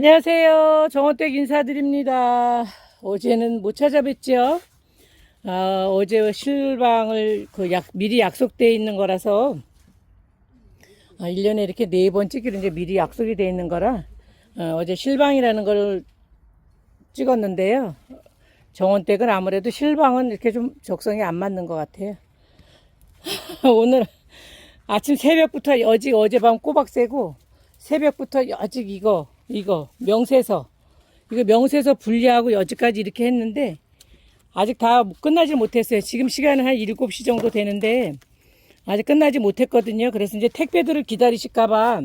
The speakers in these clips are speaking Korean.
안녕하세요. 정원댁 인사드립니다. 어제는 못 찾아뵀죠? 아, 어제 실방을 그 약, 미리 약속돼 있는 거라서 아, 1년에 이렇게 네 번 찍기로 이제 미리 약속이 돼 있는 거라 어, 제 실방이라는 걸 찍었는데요. 정원댁은 아무래도 실방은 이렇게 좀 적성이 안 맞는 것 같아요. 오늘 아침 새벽부터 어제 어젯밤 꼬박 새고 새벽부터 아직 이거 이거 명세서 이거 명세서 분리하고 여지까지 이렇게 했는데 아직 다 끝나질 못했어요. 지금 시간은 한 7시 정도 되는데 아직 끝나지 못했거든요. 그래서 이제 택배들을 기다리실까봐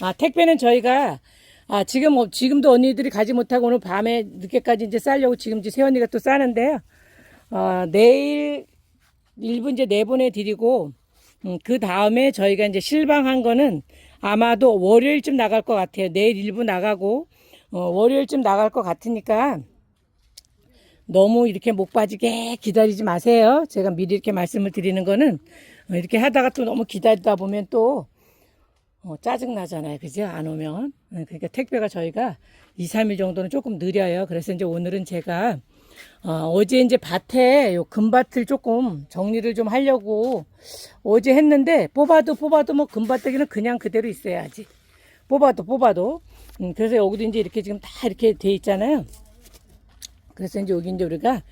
아 택배는 저희가 아 지금 어, 지금도 언니들이 가지 못하고 오늘 밤에 늦게까지 이제 싸려고 지금 이제 새언니가 또 싸는데요. 어, 내일 일부 이제 내보내 드리고 음, 그 다음에 저희가 이제 실방한 거는 아마도 월요일쯤 나갈 것 같아요. 내일 일부 나가고 어, 월요일쯤 나갈 것 같으니까 너무 이렇게 목 빠지게 기다리지 마세요. 제가 미리 이렇게 말씀을 드리는 거는 어, 이렇게 하다가 또 너무 기다리다 보면 또 어, 짜증 나잖아요. 그죠? 안 오면. 어, 그러니까 택배가 저희가 2, 3일 정도는 조금 느려요. 그래서 이제 오늘은 제가 어, 제 이제 밭에 요 금밭을 조금 정리를 좀 하려고 어제 했는데 뽑아도 뽑아도 뭐 금밭대기는 그냥 그대로 있어야지. 뽑아도 뽑아도. 음, 그래서 여기도 이제 이렇게 지금 다 이렇게 돼 있잖아요. 그래서 이제 여기 이제 우리가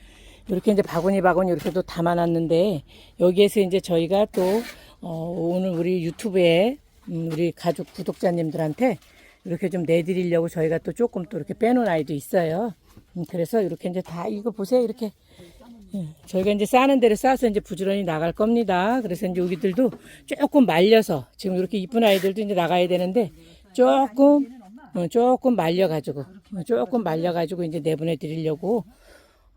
이렇게 이제 바구니 바구니 이렇게 또 담아놨는데 여기에서 이제 저희가 또 어, 오늘 우리 유튜브에 음, 우리 가족 구독자님들한테 이렇게 좀 내드리려고 저희가 또 조금 또 이렇게 빼놓은 아이도 있어요. 음, 그래서 이렇게 이제 다 이거 보세요 이렇게 예, 저희가 이제 싸는 대로 싸서 이제 부지런히 나갈 겁니다. 그래서 이제 여기들도 조금 말려서 지금 이렇게 이쁜 아이들도 이제 나가야 되는데 조금 어, 조금 말려가지고 어, 조금 말려가지고 이제 내보내 드리려고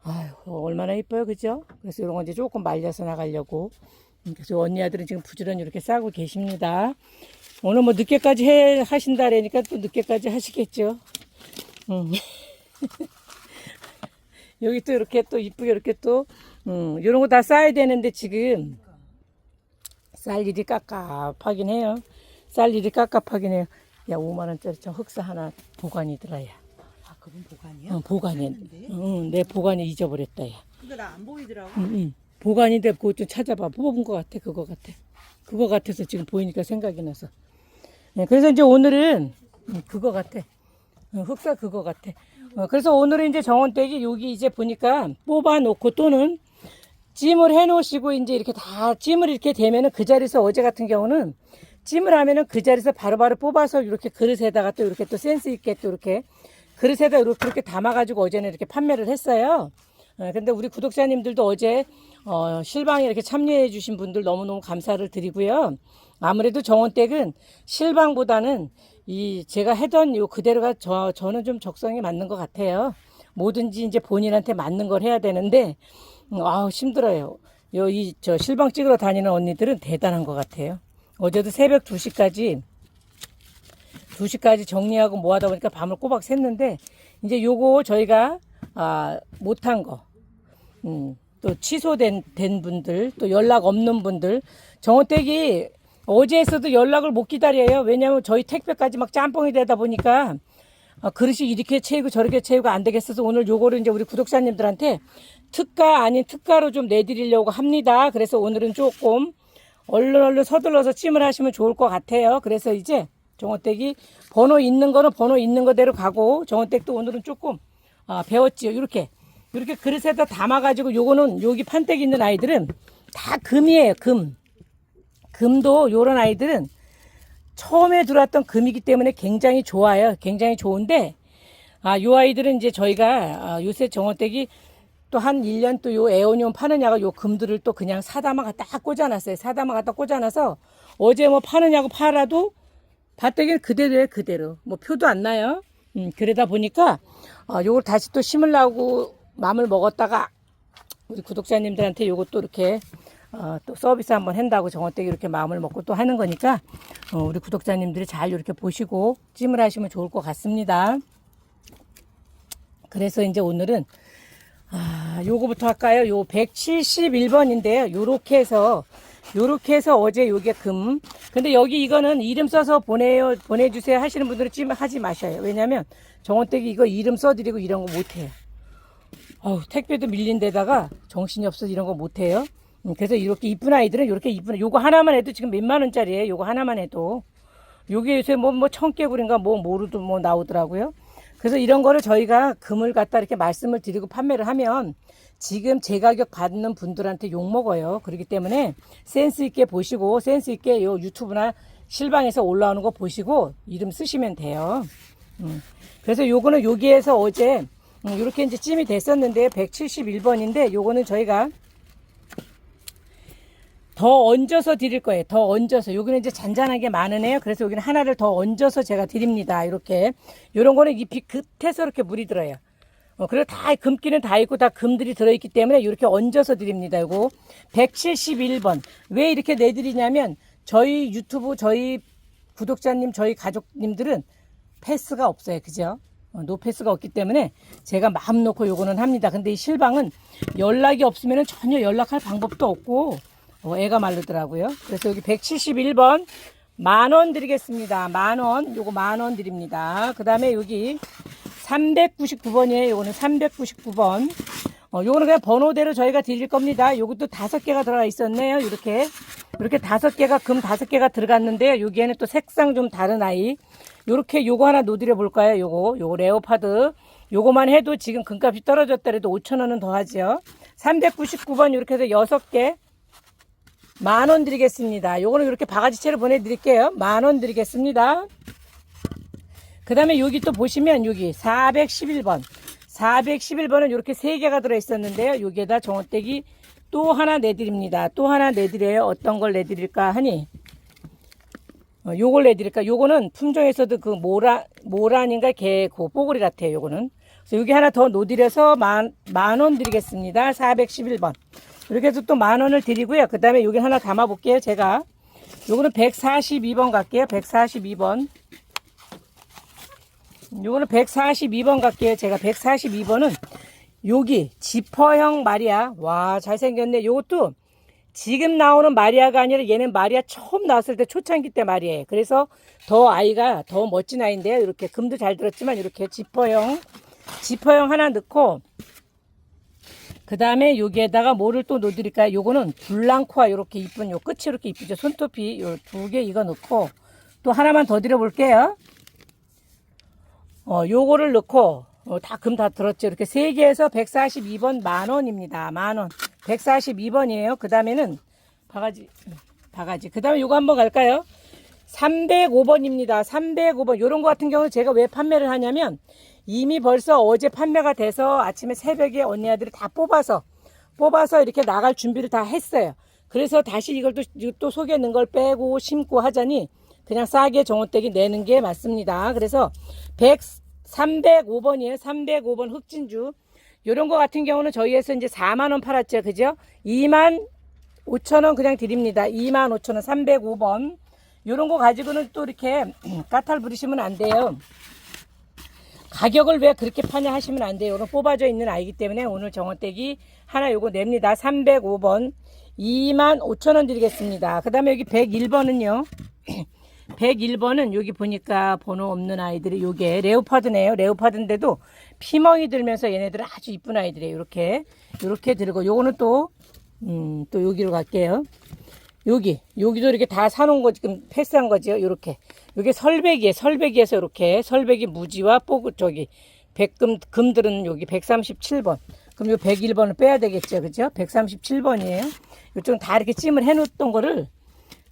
아유 얼마나 이뻐요 그죠? 그래서 이런 거 이제 조금 말려서 나가려고 음, 그래서 언니 아들은 지금 부지런히 이렇게 싸고 계십니다. 오늘 뭐 늦게까지 해 하신다라니까 또 늦게까지 하시겠죠. 음. 여기 또 이렇게 또 이쁘게 이렇게 또 음, 이런 거 다 싸야 되는데 지금 쌀 일이 깝깝하긴 해요. 쌀 일이 깝깝하긴 해요. 야 5만 원짜리 저 흑사 하나 보관이더라 야. 아, 그분 보관이요? 어, 보관이. 응, 내 보관이 잊어버렸다 야. 근데 나안 보이더라고. 응, 응. 보관인데 그거 좀 찾아봐. 뽑은 것 같아. 그거 같아. 그거 같아서 지금 보이니까 생각이 나서. 네, 그래서 이제 오늘은 음, 그거 같아. 어, 흑사 그거 같아. 어, 그래서 오늘은 이제 정원댁이 여기 이제 보니까 뽑아놓고 또는 찜을 해놓으시고 이제 이렇게 다 찜을 이렇게 되면은 그 자리에서 어제 같은 경우는 찜을 하면은 그 자리에서 바로바로 뽑아서 이렇게 그릇에다가 또 이렇게 또 센스 있게 또 이렇게 그릇에다 이렇게 그렇게 담아가지고 어제는 이렇게 판매를 했어요. 어, 근데 우리 구독자님들도 어제 어, 실방에 이렇게 참여해 주신 분들 너무너무 감사를 드리고요. 아무래도 정원댁은 실방보다는 이 제가 해던 요 그대로가 저 저는 좀 적성이 맞는 것 같아요. 뭐든지 이제 본인한테 맞는 걸 해야 되는데 음, 아우 힘들어요. 요 이 저 실방 찍으러 다니는 언니들은 대단한 것 같아요. 어제도 새벽 2시까지 2시까지 정리하고 뭐 하다 보니까 밤을 꼬박 샜는데 이제 요거 저희가 아 못한 거 음, 또 취소된 된 분들, 또 연락 없는 분들, 정호택이 어제에서도 연락을 못 기다려요. 왜냐하면 저희 택배까지 막 짬뽕이 되다 보니까 아, 그릇이 이렇게 채우고 저렇게 채우고 안 되겠어서 오늘 요거를 이제 우리 구독자님들한테 특가 아닌 특가로 좀 내드리려고 합니다. 그래서 오늘은 조금 얼른 얼른 서둘러서 찜을 하시면 좋을 것 같아요. 그래서 이제 정호택이 번호 있는 거는 번호 있는 거대로 가고 정호택도 오늘은 조금 아, 배웠지요. 이렇게 이렇게 그릇에다 담아가지고 요거는 여기 판때기 있는 아이들은 다 금이에요. 금. 금도 요런 아이들은 처음에 들어왔던 금이기 때문에 굉장히 좋아요. 굉장히 좋은데 아, 요 아이들은 이제 저희가 아, 요새 정원댁이 또 한 1년 또 요 에어니온 파느냐고 요 금들을 또 그냥 사다마 갖다 꽂아놨어요. 사다마 갖다 꽂아놔서 어제 뭐 파느냐고 팔아도 밭대기는 그대로예요. 그대로. 뭐 표도 안 나요. 음, 그러다 보니까 어, 요걸 다시 또 심으려고 마음을 먹었다가 우리 구독자님들한테 요것도 이렇게 어, 또 서비스 한번 한다고 정원댁이 이렇게 마음을 먹고 또 하는 거니까 어, 우리 구독자님들이 잘 이렇게 보시고 찜을 하시면 좋을 것 같습니다. 그래서 이제 오늘은 아, 요거부터 할까요? 요 171번인데요. 요렇게 해서 요렇게 해서 어제 요게 금. 근데 여기 이거는 이름 써서 보내요, 보내주세요 하시는 분들은 찜 하지 마셔요. 왜냐면 정원댁이 이거 이름 써드리고 이런 거 못해요. 어우, 택배도 밀린 데다가 정신이 없어서 이런 거 못해요. 음, 그래서 이렇게 이쁜 아이들은 이렇게 이쁜, 요거 하나만 해도 지금 몇만 원짜리예요. 요거 하나만 해도. 요게 요새 뭐, 뭐, 청개구리인가 뭐, 모르도 뭐 나오더라고요. 그래서 이런 거를 저희가 금을 갖다 이렇게 말씀을 드리고 판매를 하면 지금 제 가격 받는 분들한테 욕 먹어요. 그렇기 때문에 센스 있게 보시고 센스 있게 요 유튜브나 실방에서 올라오는 거 보시고 이름 쓰시면 돼요. 음. 그래서 요거는 여기에서 어제 음, 이렇게 이제 찜이 됐었는데 171번인데 요거는 저희가 더 얹어서 드릴 거예요. 더 얹어서. 여기는 이제 잔잔하게 많으네요. 그래서 여기는 하나를 더 얹어서 제가 드립니다. 이렇게. 요런 거는 잎이 끝에서 이렇게 물이 들어요. 어, 그리고 다 금기는 다 있고 다 금들이 들어있기 때문에 이렇게 얹어서 드립니다. 이거 171번. 왜 이렇게 내드리냐면 저희 유튜브 저희 구독자님 저희 가족님들은 패스가 없어요. 그죠? 어, 노패스가 없기 때문에 제가 마음 놓고 요거는 합니다. 근데 이 실방은 연락이 없으면 전혀 연락할 방법도 없고 어, 애가 마르더라고요. 그래서 여기 171번 만 원 드리겠습니다. 만 원. 요거 만 원 드립니다. 그 다음에 여기 399번이에요. 요거는 399번. 어, 요거는 그냥 번호대로 저희가 드릴 겁니다. 요것도 다섯 개가 들어가 있었네요. 이렇게. 이렇게 다섯 개가, 금 다섯 개가 들어갔는데요. 여기에는 또 색상 좀 다른 아이. 요렇게 요거 하나 놓드려 볼까요? 요거. 요거 레오파드. 요거만 해도 지금 금값이 떨어졌더라도 5천원은 더 하죠. 399번 이렇게 해서 여섯 개. 만 원 드리겠습니다. 요거는 이렇게 바가지채로 보내드릴게요. 만 원 드리겠습니다. 그 다음에 여기 또 보시면 여기 411번. 411번은 이렇게 세 개가 들어있었는데요. 여기에다 정원떼기 또 하나 내드립니다. 또 하나 내드려요. 어떤 걸 내드릴까 하니. 어, 요걸 내드릴까? 요거는 품종에서도 그 모라, 모란인가 개고 뽀글이 같아요. 요거는. 그래서 여기 하나 더 놓드려서 만, 만 원 드리겠습니다. 411번. 이렇게 해서 또 만 원을 드리고요. 그 다음에 여기 하나 담아 볼게요. 제가. 요거는 142번 갈게요. 142번. 요거는 142번 갈게요. 제가 142번은 여기 지퍼형 마리아. 와, 잘생겼네. 요것도 지금 나오는 마리아가 아니라 얘는 마리아 처음 나왔을 때 초창기 때 마리아예요. 그래서 더 아이가 더 멋진 아이인데요. 이렇게 금도 잘 들었지만 이렇게 지퍼형 지퍼형 하나 넣고 그 다음에 여기에다가 뭐를 또 넣어드릴까요? 요거는 블랑코아 이렇게 이쁜 요 끝이 이렇게 이쁘죠. 손톱이 요 두 개 이거 넣고 또 하나만 더 드려볼게요. 어, 요거를 넣고 어, 다금 다 들었죠. 이렇게 세 개에서 142번 만 원입니다. 만 원. 142번이에요. 그 다음에는 바가지, 바가지. 그 다음에 요거 한번 갈까요? 305번입니다. 305번. 요런 거 같은 경우는 제가 왜 판매를 하냐면 이미 벌써 어제 판매가 돼서 아침에 새벽에 언니 아들이 다 뽑아서 뽑아서 이렇게 나갈 준비를 다 했어요. 그래서 다시 이걸 또, 또 속에 넣은 걸 빼고 심고 하자니 그냥 싸게 정원떼기 내는 게 맞습니다. 그래서 100, 305번이에요. 305번 흑진주. 요런 거 같은 경우는 저희에서 이제 4만원 팔았죠. 그죠? 2만 5천원 그냥 드립니다. 2만 5천원 305번. 요런 거 가지고는 또 이렇게 까탈 부리시면 안 돼요. 가격을 왜 그렇게 파냐 하시면 안 돼요. 오늘 뽑아져 있는 아이기 때문에 오늘 정원떼기 하나 요거 냅니다. 305번 2만 5천 원 드리겠습니다. 그 다음에 여기 101번은요. 101번은 여기 보니까 번호 없는 아이들이 요게 레오파드네요. 레오파드인데도 피멍이 들면서 얘네들은 아주 이쁜 아이들이에요. 이렇게 이렇게 들고 요거는 또 음, 또 여기로 갈게요. 여기 여기도 이렇게 다 사놓은 거 지금 패스한 거죠. 이렇게 이게 설배기에 설배기에서 이렇게 설배기 무지와 뽀그 저기 백금 금들은 여기 137번. 그럼 요 101번을 빼야 되겠죠, 그죠? 137번이에요. 이쪽은 다 이렇게 찜을 해 놓던 거를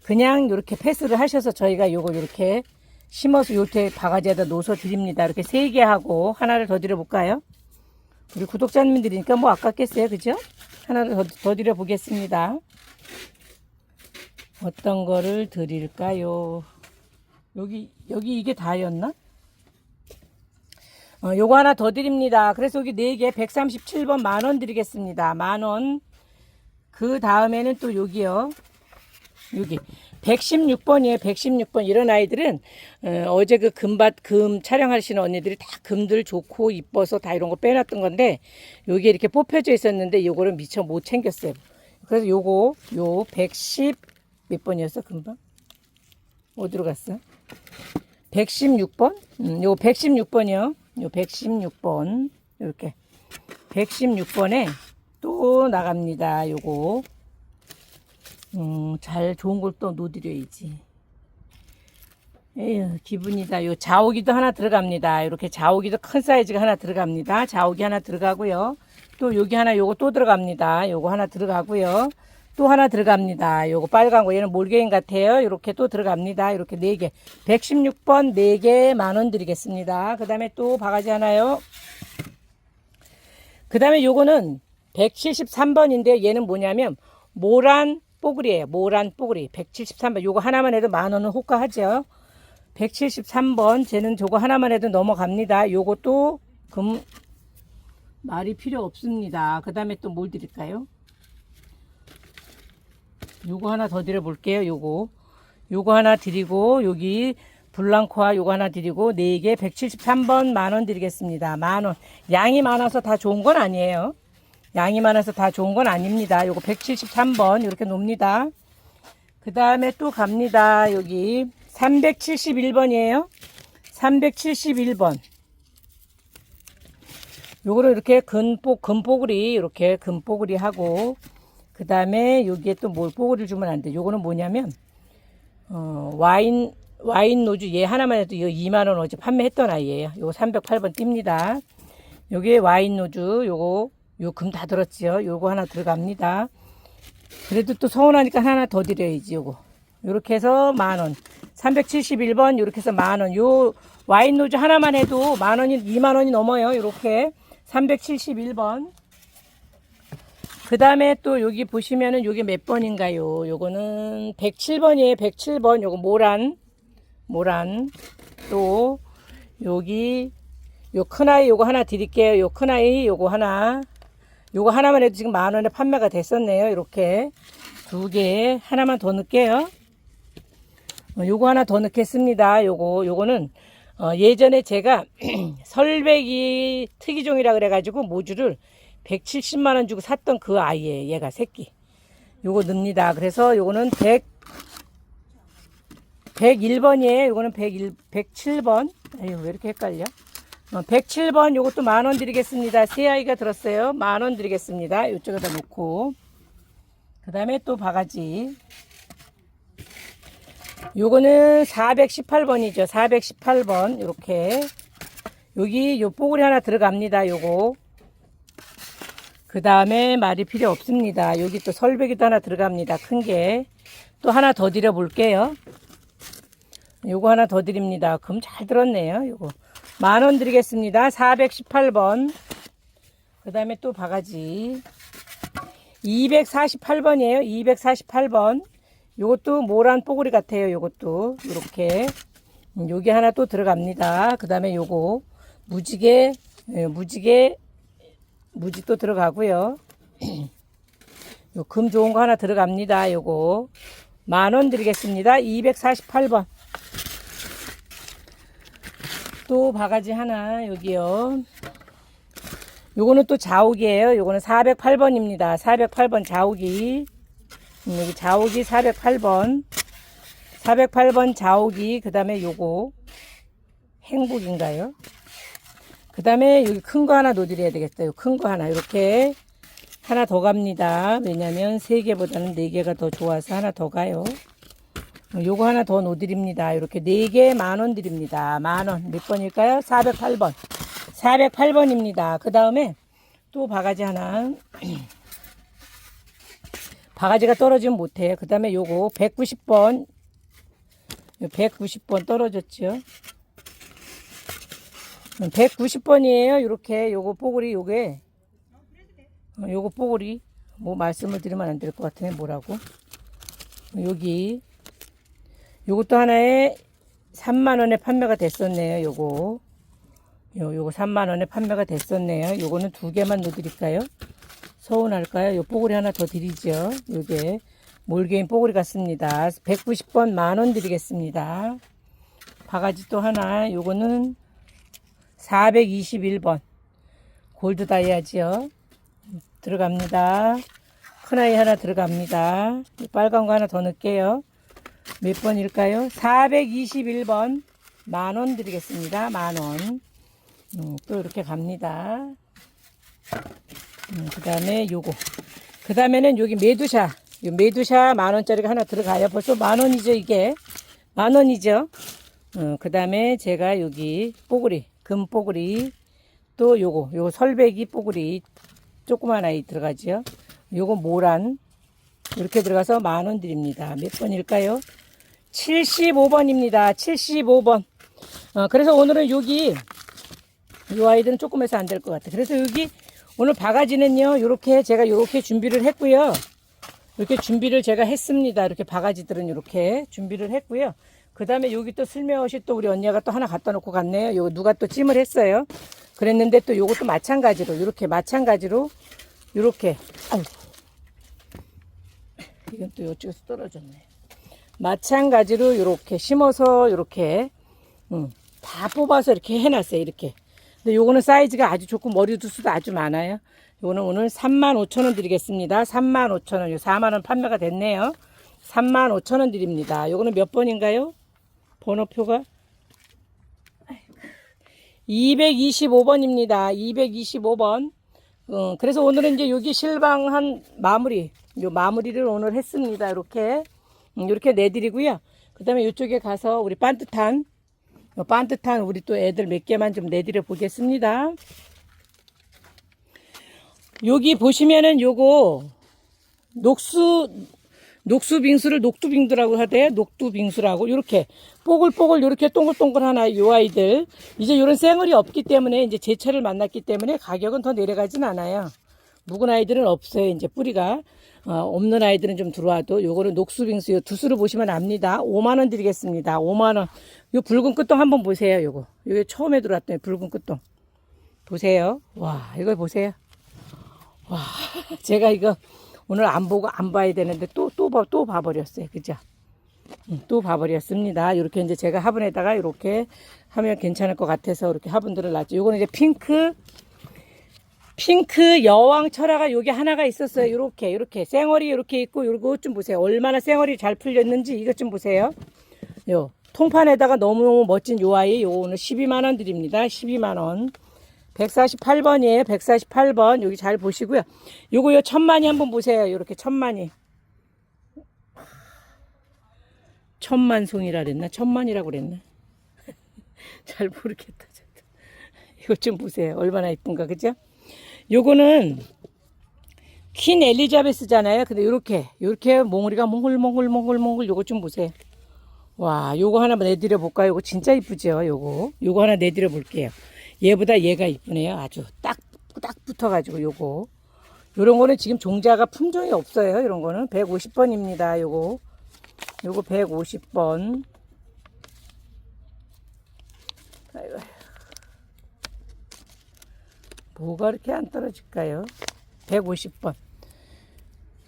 그냥 이렇게 패스를 하셔서 저희가 요거 이렇게 심어서 요렇게 바가지에다 놓아서 드립니다. 이렇게 세 개 하고 하나를 더 드려 볼까요? 우리 구독자님들이니까 뭐 아깝겠어요, 그죠? 하나를 더, 더 드려 보겠습니다. 어떤 거를 드릴까요? 여기, 여기 이게 다였나? 어, 요거 하나 더 드립니다. 그래서 여기 4개 137번 만 원 드리겠습니다. 만 원. 그 다음에는 또 여기요. 여기 116번이에요. 116번 이런 아이들은 어, 제그 금밭 금 촬영하시는 언니들이 다 금들 좋고 이뻐서 다 이런 거 빼놨던 건데 여기 이렇게 뽑혀져 있었는데 요거를 미처 못 챙겼어요. 그래서 요거 요 110 몇 번이었어 금방? 어디로 갔어? 116번? 음, 요 116번이요. 요 116번 이렇게 116번에 또 나갑니다. 요거 음, 잘 좋은 걸 또 놓드려야지. 에휴, 기분이다. 요 자오기도 하나 들어갑니다. 이렇게 자오기도 큰 사이즈가 하나 들어갑니다. 자오기 하나 들어가고요. 또 여기 하나 요거 또 들어갑니다. 요거 하나 들어가고요. 또 하나 들어갑니다. 요거 빨간 거 얘는 몰개인 같아요. 이렇게 또 들어갑니다. 이렇게 네 개. 116번 네개만 원 드리겠습니다. 그 다음에 또 바가지 하나요. 그 다음에 요거는 173번인데 얘는 뭐냐면 모란 뽀글이에요. 모란 뽀글이 173번. 요거 하나만 해도 만 원은 호가하죠. 173번 쟤는 저거 하나만 해도 넘어갑니다. 요것도 금 말이 필요 없습니다. 그 다음에 또 뭘 드릴까요? 요거 하나 더 드려볼게요. 요거 요거 하나 드리고 여기 블랑코아 요거 하나 드리고 4개 173번 만원 드리겠습니다. 만원 양이 많아서 다 좋은 건 아니에요. 양이 많아서 다 좋은 건 아닙니다. 요거 173번 이렇게 놉니다. 그 다음에 또 갑니다. 여기 371번이에요. 371번. 요거를 이렇게 근뽀, 금뽀글이, 이렇게 금뽀글이 하고, 그 다음에 여기에 또 뭘 뽀글이를 주면 안 돼. 요거는 뭐냐면, 어, 와인, 와인 노주 얘 하나만 해도 이거 2만 원 어제 판매했던 아이예요. 요거 308번 띱니다. 요게 와인 노주, 요거, 요 금 다 들었지요. 요거 하나 들어갑니다. 그래도 또 서운하니까 하나 더 드려야지, 요거. 요렇게 해서 만 원. 371번, 요렇게 해서 만 원. 요 와인 노즈 하나만 해도 만 원이, 2만 원이 넘어요. 요렇게. 371번. 그 다음에 또 여기 보시면은 요게 몇 번인가요? 요거는 107번이에요. 107번. 요거 모란. 모란. 또, 여기, 요 큰아이 요거 하나 드릴게요. 요 큰아이 요거 하나. 요거 하나만 해도 지금 만 원에 판매가 됐었네요. 이렇게. 두 개. 하나만 더 넣을게요. 어, 요거 하나 더 넣겠습니다. 요거, 요거는, 어, 예전에 제가 설배기 특이종이라 그래가지고 모주를 170만 원 주고 샀던 그 아이예요. 얘가 새끼. 요거 넣습니다. 그래서 요거는 100, 101번이에요. 요거는 101, 107번. 아유, 왜 이렇게 헷갈려? 어, 107번 요것도 만 원 드리겠습니다. 새 아이가 들었어요. 만 원 드리겠습니다. 요쪽에다 놓고. 그 다음에 또 바가지. 요거는 418번이죠. 418번. 요렇게. 여기 요 뽀글이 하나 들어갑니다. 요거. 그 다음에 말이 필요 없습니다. 여기 또 설배기도 하나 들어갑니다. 큰 게. 또 하나 더 드려 볼게요. 요거 하나 더 드립니다. 금 잘 들었네요. 요거. 만 원 드리겠습니다. 418번. 그 다음에 또 바가지. 248번이에요. 248번. 요것도 모란 뽀글이 같아요. 요것도. 요렇게. 음, 여기 하나 또 들어갑니다. 그 다음에 요거. 무지개, 예, 무지개, 무지 또 들어가고요. 요 금 좋은 거 하나 들어갑니다. 요거. 만 원 드리겠습니다. 248번. 또 바가지 하나 여기요. 요거는 또 자욱이에요. 요거는 408번입니다. 408번 자욱이. 음, 여기 자욱이 408번. 408번 자욱이. 그 다음에 요거. 행복인가요? 그 다음에 여기 큰 거 하나 놓드려야 되겠어요. 큰 거 하나. 이렇게 하나 더 갑니다. 왜냐면 세 개보다는 네 개가 더 좋아서 하나 더 가요. 요거 하나 더 놓드립니다. 이렇게 네 개 만 원 드립니다. 만 원. 몇 번일까요? 408번. 408번입니다. 그 다음에 또 바가지 하나. 바가지가 떨어지면 못해요. 그 다음에 요거 190번. 190번 떨어졌죠. 190번이에요. 이렇게 요거 뽀글이 요게 어, 요거 뽀글이 뭐 말씀을 드리면 안 될 것 같으네. 뭐라고? 여기 요것도 하나에 3만 원에 판매가 됐었네요. 요거. 요 요거 3만 원에 판매가 됐었네요. 요거는 두 개만 넣어 드릴까요? 서운할까요? 요 뽀글이 하나 더 드리죠. 요게 몰개인 뽀글이 같습니다. 190번 만원 드리겠습니다. 바가지 또 하나 요거는 421번 골드 다이아지요. 들어갑니다. 큰 아이 하나 들어갑니다. 이 빨간 거 하나 더 넣을게요. 몇 번일까요? 421번. 만원 드리겠습니다. 만 원. 음, 또 이렇게 갑니다. 음, 그 다음에 요거. 그 다음에는 여기 메두샤. 요 메두샤 만 원짜리가 하나 들어가요. 벌써 만 원이죠, 이게. 만 원이죠. 어, 그 다음에 제가 여기 뽀글이, 금 뽀글이. 또 요거, 요거 설배기 뽀글이. 조그만 아이 들어가죠. 요거 모란. 이렇게 들어가서 만 원 드립니다. 몇 번일까요? 75번입니다. 75번. 어, 그래서 오늘은 여기 이 아이들은 조금 해서 안 될 것 같아. 그래서 여기 오늘 바가지는요, 요렇게 제가 요렇게 준비를 했고요. 이렇게 준비를 제가 했습니다. 이렇게 바가지들은 이렇게 준비를 했고요. 그 다음에 여기 또 슬며시 또 우리 언니가 또 하나 갖다 놓고 갔네요. 요 누가 또 찜을 했어요. 그랬는데 또 요것도 마찬가지로, 이렇게 마찬가지로, 이렇게, 아유 이건 또 이쪽에서 떨어졌네. 마찬가지로 이렇게 심어서 이렇게 음, 다 뽑아서 이렇게 해놨어요. 이렇게. 근데 요거는 사이즈가 아주 좋고 머리 두수도 아주 많아요. 요거는 오늘 35,000원 드리겠습니다. 35,000원. 요 4만원 판매가 됐네요. 35,000원 드립니다. 요거는 몇 번인가요? 번호표가 225번입니다. 225번. 어, 그래서 오늘은 이제 여기 실방 한 마무리, 요 마무리를 오늘 했습니다. 이렇게. 음, 이렇게 내드리고요. 그 다음에 이쪽에 가서 우리 반듯한, 요 반듯한 우리 또 애들 몇 개만 좀 내드려 보겠습니다. 여기 보시면은 요거, 녹수, 녹수빙수를 녹두빙수라고 하대요. 녹두빙수라고. 요렇게 뽀글뽀글 요렇게 동글동글 하나 요 아이들. 이제 요런 생얼이 없기 때문에 이제 제철을 만났기 때문에 가격은 더 내려가진 않아요. 묵은 아이들은 없어요. 이제 뿌리가. 어, 없는 아이들은 좀 들어와도 요거는 녹수빙수 요 두수를 보시면 압니다. 5만 원 드리겠습니다. 5만 원. 요 붉은 끝동 한번 보세요. 요거. 요게 처음에 들어왔던 붉은 끝동. 보세요. 와, 이거 보세요. 와, 제가 이거 오늘 안 보고 안 봐야 되는데 또, 또, 봐, 또 봐버렸어요. 그죠? 음, 또 봐버렸습니다. 이렇게 이제 제가 화분에다가 이렇게 하면 괜찮을 것 같아서 이렇게 화분들을 놨죠. 요거는 이제 핑크, 핑크 여왕 철화가 여기 하나가 있었어요. 이렇게, 이렇게. 생얼이 이렇게 있고, 요거 좀 보세요. 얼마나 생얼이 잘 풀렸는지 이것 좀 보세요. 요, 통판에다가 너무너무 멋진 요 아이, 요거 오늘 12만 원 드립니다. 12만 원. 148번이에요. 148번. 여기 잘 보시고요. 요거 요 천만이 한번 보세요. 요렇게 천만이. 천만송이라 그랬나? 천만이라고 그랬나? 잘 모르겠다. 이거 좀 보세요. 얼마나 이쁜가. 그죠? 요거는 퀸 엘리자베스잖아요. 근데 요렇게 요렇게 몽우리가 몽글몽글몽글몽글 요거 좀 보세요. 와, 요거 하나 내드려 볼까요? 요거 진짜 이쁘죠? 요거. 요거 하나 내드려 볼게요. 얘보다 얘가 이쁘네요. 아주 딱, 딱 붙어가지고 요거. 요런 거는 지금 종자가 품종이 없어요. 이런 거는 150번입니다. 요거. 요거 150번. 아이고. 뭐가 이렇게 안 떨어질까요? 150번.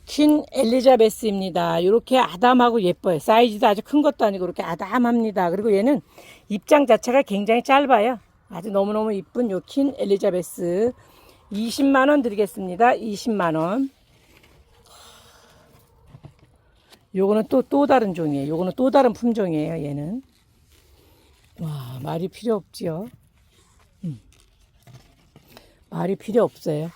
퀸 엘리자베스입니다. 이렇게 아담하고 예뻐요. 사이즈도 아주 큰 것도 아니고 이렇게 아담합니다. 그리고 얘는 입장 자체가 굉장히 짧아요. 아주 너무너무 이쁜 요퀸 엘리자베스. 20만원 드리겠습니다. 20만원. 요거는 또, 또 다른 종이에요. 요거는 또 다른 품종이에요. 얘는. 와, 말이 필요 없지요. 음. 말이 필요 없어요.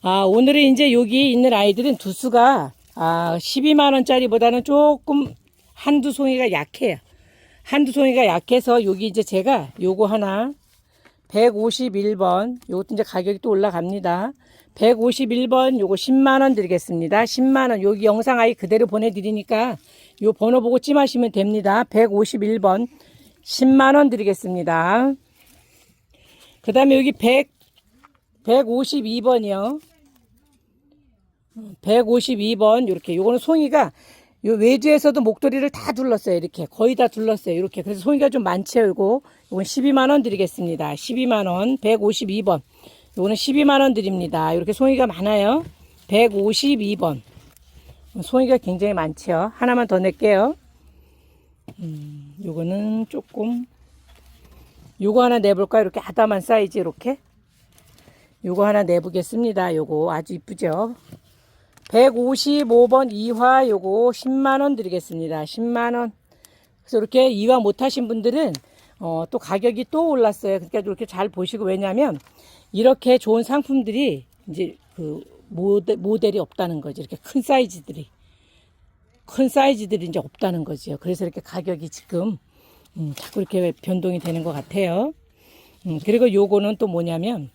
아, 오늘은 이제 여기 있는 아이들은 두수가 아, 12만원짜리보다는 조금 한두 송이가 약해요. 한두 송이가 약해서 여기 이제 제가 요거 하나 151번 요것도 이제 가격이 또 올라갑니다. 151번 요거 10만원 드리겠습니다. 10만원 여기 영상 아이 그대로 보내드리니까 요 번호 보고 찜하시면 됩니다. 151번 10만원 드리겠습니다. 그 다음에 여기 100 152번이요. 152번 이렇게 요거는 송이가 요 외주에서도 목도리를 다 둘렀어요. 이렇게 거의 다 둘렀어요. 이렇게 그래서 송이가 좀 많죠. 요거 요건 12만 원 드리겠습니다. 12만 원 152번. 요거는 12만 원 드립니다. 이렇게 송이가 많아요. 152번. 송이가 굉장히 많죠. 하나만 더 낼게요. 음, 요거는 조금 요거 하나 내볼까요? 이렇게 아담한 사이즈 이렇게. 요거 하나 내보겠습니다. 요거 아주 이쁘죠? 155번 이화 요거 10만원 드리겠습니다. 10만원. 그래서 이렇게 이화 못하신 분들은 어, 또 가격이 또 올랐어요. 그러니까 이렇게 잘 보시고 왜냐면 이렇게 좋은 상품들이 이제 그 모델, 모델이 없다는 거죠. 이렇게 큰 사이즈들이. 큰 사이즈들이 이제 없다는 거죠. 그래서 이렇게 가격이 지금 음, 자꾸 이렇게 변동이 되는 것 같아요. 음, 그리고 요거는 또 뭐냐면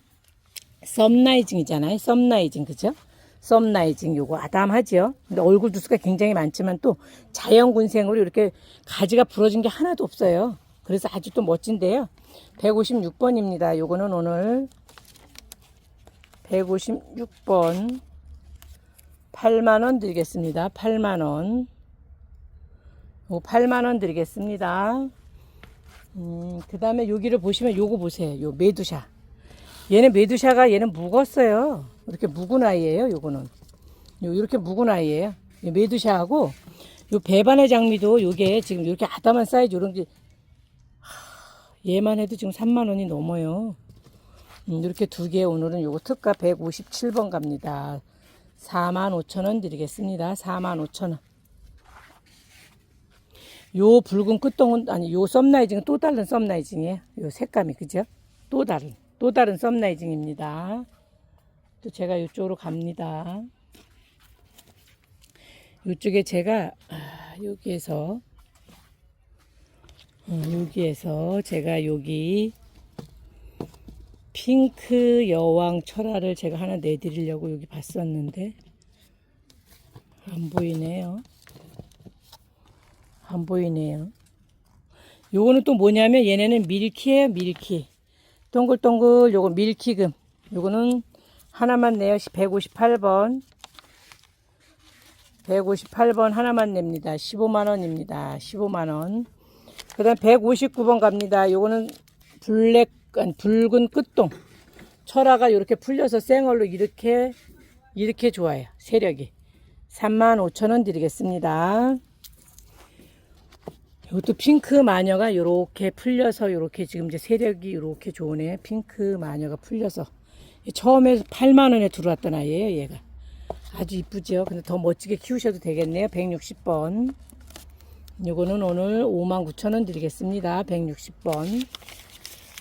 썸나이징이잖아요. 썸나이징 그죠? 썸나이징 요거 아담하죠. 근데 얼굴 두수가 굉장히 많지만 또 자연군생으로 이렇게 가지가 부러진 게 하나도 없어요. 그래서 아주 또 멋진데요. 156번입니다. 요거는 오늘 156번 8만원 드리겠습니다. 8만원. 요 8만원 드리겠습니다. 음, 그 다음에 여기를 보시면 요거 보세요. 요 메두샤. 얘는 메두샤가 얘는 묵었어요. 이렇게 묵은 아이예요. 요거는. 요 이렇게 묵은 아이예요. 이 메두샤하고 요 배반의 장미도 요게 지금 이렇게 아담한 사이즈 요런 게 하, 얘만 해도 지금 3만 원이 넘어요. 음, 이렇게 두 개 오늘은 요거 특가 157번 갑니다. 4만 5천 원 드리겠습니다. 4만 5천 원. 요 붉은 끝동은 아니 요 썸나이징은 또 다른 썸나이징이에요. 요 색감이 그죠? 또 다른 또 다른 썸나이징입니다. 또 제가 이쪽으로 갑니다. 이쪽에 제가 아, 여기에서 어, 여기에서 제가 여기 핑크 여왕 철화를 제가 하나 내드리려고 여기 봤었는데 안 보이네요. 안 보이네요. 요거는 또 뭐냐면 얘네는 밀키예요, 밀키. 동글동글 요거 밀키금. 요거는 하나만 내요. 158번. 158번 하나만 냅니다. 15만 원입니다. 15만 원. 그 다음 159번 갑니다. 요거는 블랙 아니, 붉은 끝동. 철화가 이렇게 풀려서 생얼로 이렇게 이렇게 좋아요. 세력이. 3만 5천 원 드리겠습니다. 이것도 핑크 마녀가 이렇게 풀려서 이렇게 지금 이제 세력이 이렇게 좋으네. 핑크 마녀가 풀려서 처음에 8만 원에 들어왔던 아이예요. 얘가 아주 이쁘죠. 근데 더 멋지게 키우셔도 되겠네요. 160번. 요거는 오늘 5만 9천 원 드리겠습니다. 160번.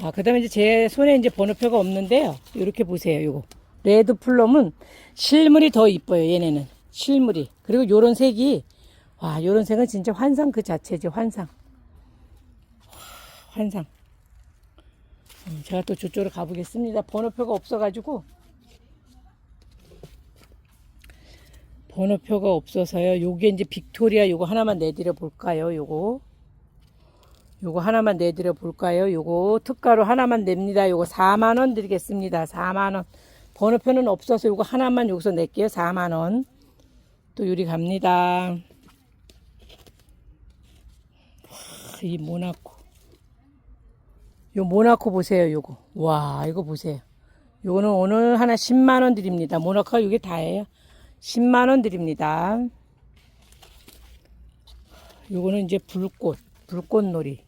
아, 그 다음에 이제 제 손에 이제 번호표가 없는데요. 이렇게 보세요. 요거. 레드 플럼은 실물이 더 이뻐요. 얘네는. 실물이. 그리고 요런 색이 와, 요런 색은 진짜 환상 그 자체죠, 환상. 와, 환상. 음, 제가 또 저쪽으로 가보겠습니다. 번호표가 없어가지고. 번호표가 없어서요. 요게 이제 빅토리아 요거 하나만 내드려 볼까요? 요거. 요거 하나만 내드려 볼까요? 요거 특가로 하나만 냅니다. 요거 4만 원 드리겠습니다. 4만 원. 번호표는 없어서 요거 하나만 여기서 낼게요. 4만 원. 또 요리 갑니다. 이 모나코. 요 모나코 보세요, 요거. 와, 이거 보세요. 요거는 오늘 하나 10만 원 드립니다. 모나코가 이게 다예요. 10만원 드립니다. 요거는 이제 불꽃, 불꽃놀이.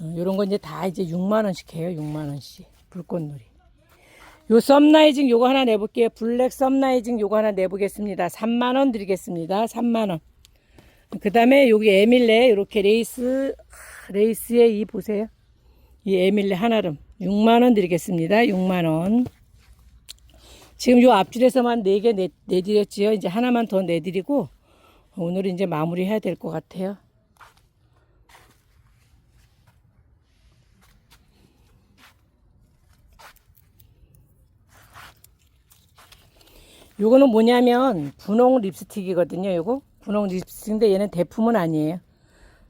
어, 요런 건 이제 다 이제 6만원씩 해요, 6만원씩. 불꽃놀이. 요 썸나이징 요거 하나 내볼게요. 블랙 썸나이징 요거 하나 내보겠습니다. 3만원 드리겠습니다. 3만원. 그 다음에 여기 에밀레 이렇게 레이스 레이스에 이 보세요. 이 에밀레 하나름 6만 원 드리겠습니다. 6만 원. 지금 요 앞줄에서만 4개 내, 내드렸지요. 이제 하나만 더 내드리고 오늘 이제 마무리 해야 될 것 같아요. 요거는 뭐냐면 분홍 립스틱이거든요. 요거 분홍 립스틱인데 얘는 대품은 아니에요.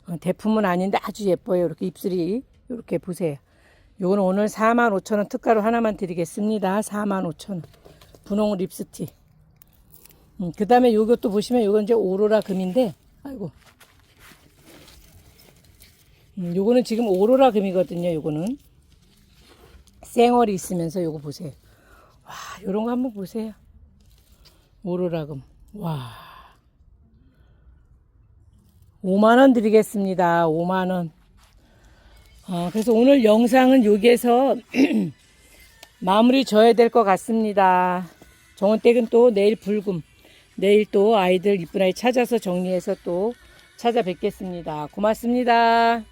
어, 대품은 아닌데 아주 예뻐요. 이렇게 입술이 이렇게 보세요. 요거는 오늘 45,000원 특가로 하나만 드리겠습니다. 45,000원. 분홍 립스틱. 음, 그 다음에 요것도 보시면 요건 이제 오로라 금인데, 아이고. 음, 요거는 지금 오로라 금이거든요. 요거는. 쌩얼이 있으면서 요거 보세요. 와, 요런 거 한번 보세요. 오로라 금. 와. 5만원 드리겠습니다. 5만원. 어, 그래서 오늘 영상은 여기에서 마무리 져야 될 것 같습니다. 정원댁은 또 내일 불금 내일 또 아이들 이쁜 아이 찾아서 정리해서 또 찾아뵙겠습니다. 고맙습니다.